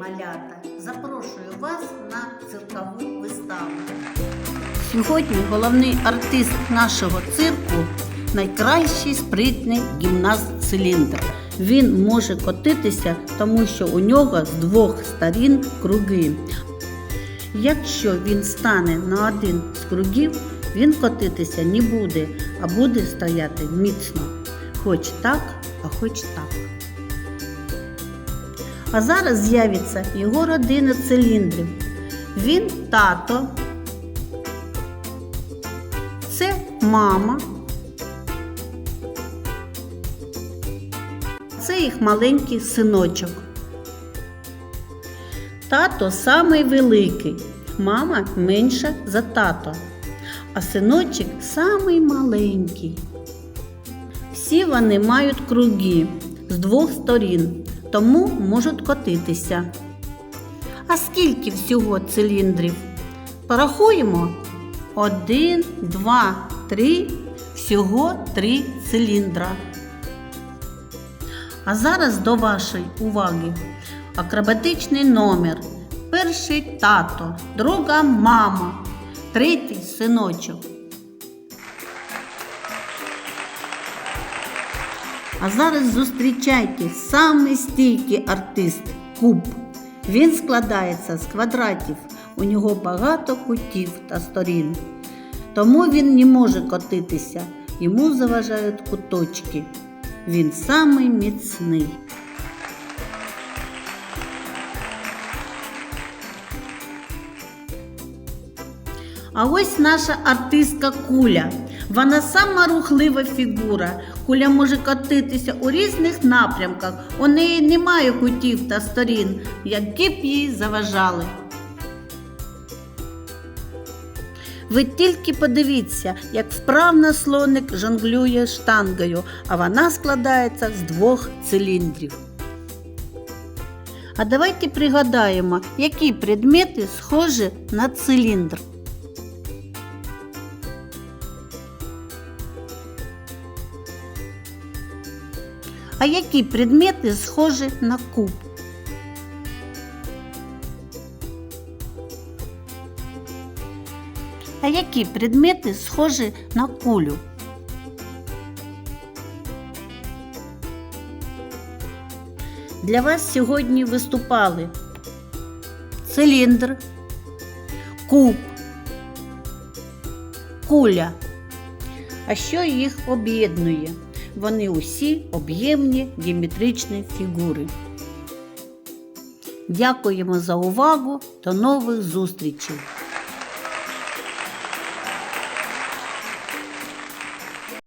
Малята! Запрошую вас на циркову виставу. Сьогодні головний артист нашого цирку найкращий спритний гімнаст циліндр. Він може котитися, тому що у нього з двох сторін круги. Якщо він стане на один з кругів, він котитися не буде, а буде стояти міцно. Хоч так, а хоч так. А зараз з'явиться його родина циліндрів. Він тато, це мама, це їх маленький синочок. Тато самий великий, мама менша за тато, а синочок самий маленький. Всі вони мають круги з двох сторін, тому можуть котитися. А скільки всього циліндрів? Порахуємо. Один, два, три, всього три циліндра. А зараз до вашої уваги акробатичний номер. Перший тато, друга мама, третій синочок. А зараз зустрічайте самий стійкий артист куб. Він складається з квадратів. У нього багато кутів та сторін. Тому він не може котитися. Йому заважають куточки. Він самий міцний. А ось наша артистка Куля. Вона сама рухлива фігура. Куля може котитися у різних напрямках. У неї немає кутів та сторін, які б їй заважали. Ви тільки подивіться, як вправно слоник жонглює штангою, а вона складається з двох циліндрів. А давайте пригадаємо, які предмети схожі на циліндр. А які предмети схожі на куб? А які предмети схожі на кулю? Для вас сьогодні виступали циліндр, куб, куля. А що їх об'єднує? Вони усі об'ємні геометричні фігури. Дякуємо за увагу. До нових зустрічей!